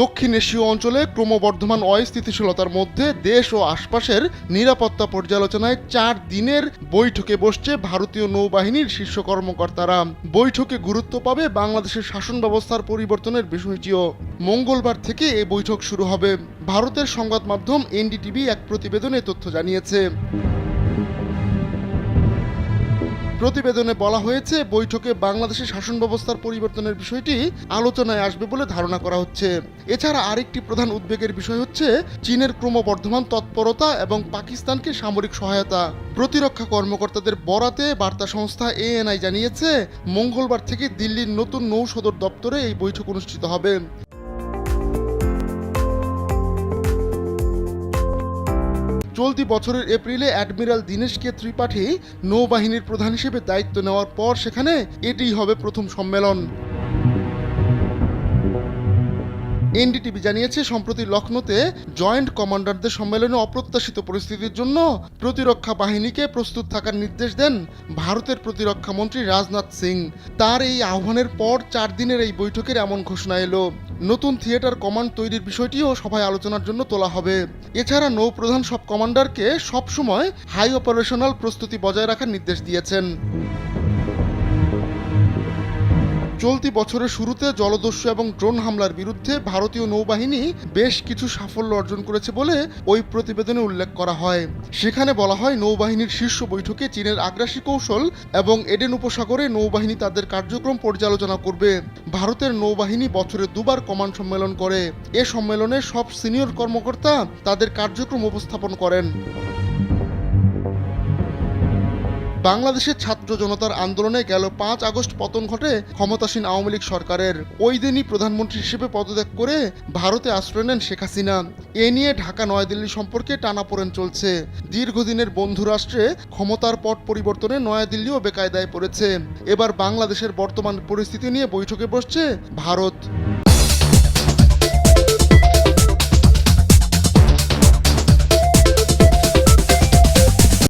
দক্ষিণ এশীয় অঞ্চলে ক্রমবর্ধমান অস্থিতিশীলতার মধ্যে দেশ ও আশপাশের নিরাপত্তা পর্যালোচনায় চার দিনের বৈঠকে বসছে ভারতীয় নৌবাহিনীর শীর্ষ কর্মকর্তারা। বৈঠকে গুরুত্ব পাবে বাংলাদেশের শাসন ব্যবস্থার পরিবর্তনের বিষয়টিও। মঙ্গলবার থেকে এই বৈঠক শুরু হবে। ভারতের সংবাদ মাধ্যম এনডিটিভি এক প্রতিবেদনে তথ্য জানিয়েছে। প্রতিবেদনে বলা হয়েছে, বৈঠকে বাংলাদেশের শাসন ব্যবস্থার পরিবর্তনের বিষয়টি আলোচনায় আসবে বলে ধারণা করা হচ্ছে। এছাড়া আরেকটি প্রধান উদ্বেগের বিষয় হচ্ছে, চীনের ক্রমবর্ধমান তৎপরতা এবং পাকিস্তানকে সামরিক সহায়তা। প্রতিরক্ষা কর্মকর্তাদের বরাতে বার্তা সংস্থা এএনআই জানিয়েছে, মঙ্গলবার থেকে দিল্লির নতুন নৌ সদর দপ্তরে এই বৈঠক অনুষ্ঠিত হবে। চলতি বছরের এপ্রিলে অ্যাডমিরাল দীনেশকে ত্রিপাঠী নৌবাহিনীর প্রধান হিসেবে দায়িত্ব নেওয়ার পর সেখানে এটিই হবে প্রথম সম্মেলন। এনডিটিভি জানিয়েছে, সম্প্রতি লখনৌতে জয়েন্ট কমান্ডারদের সম্মেলনে অপ্রত্যাশিত পরিস্থিতির জন্য প্রতিরক্ষা বাহিনীকে প্রস্তুত থাকার নির্দেশ দেন ভারতের প্রতিরক্ষা মন্ত্রী রাজনাথ সিং। তার এই আহ্বানের পর চার দিনের এই বৈঠকের এমন ঘোষণা এলো। নতুন থিয়েটার কমান্ড তৈরির বিষয়টিও সভায় আলোচনার জন্য তোলা হবে। এছাড়া নৌপ্রধান সব কমান্ডারকে সবসময় হাই অপারেশনাল প্রস্তুতি বজায় রাখার নির্দেশ দিয়েছেন। চলতি বছরের শুরুতে জলদস্যু এবং ড্রোন হামলার বিরুদ্ধে ভারতীয় নৌবাহিনী বেশ কিছু সাফল্য অর্জন করেছে বলে ওই প্রতিবেদনে উল্লেখ করা হয়। সেখানে বলা হয়, নৌবাহিনীর শীর্ষ বৈঠকে চীনের আগ্রাসী কৌশল এবং এডেন উপসাগরে নৌবাহিনী তাদের কার্যক্রম পর্যালোচনা করবে। ভারতের নৌবাহিনী বছরে দুবার কমান্ড সম্মেলন করে। এ সম্মেলনে সব সিনিয়র কর্মকর্তা তাদের কার্যক্রম উপস্থাপন করেন। বাংলাদেশের ছাত্র জনতার আন্দোলনে গেল পাঁচ আগস্ট পতন ঘটে ক্ষমতাসীন আওয়ামী লীগ সরকারের। ওই দিনই প্রধানমন্ত্রী হিসেবে পদত্যাগ করে ভারতে আশ্রয় নেন শেখ হাসিনা। এ নিয়ে ঢাকা, নয়াদিল্লি সম্পর্কে টানাপোড়েন চলছে। দীর্ঘদিনের বন্ধু রাষ্ট্রে ক্ষমতার পট পরিবর্তনে নয়াদিল্লিও বেকায়দায় পড়েছে। এবার বাংলাদেশের বর্তমান পরিস্থিতি নিয়ে বৈঠকে বসছে ভারত।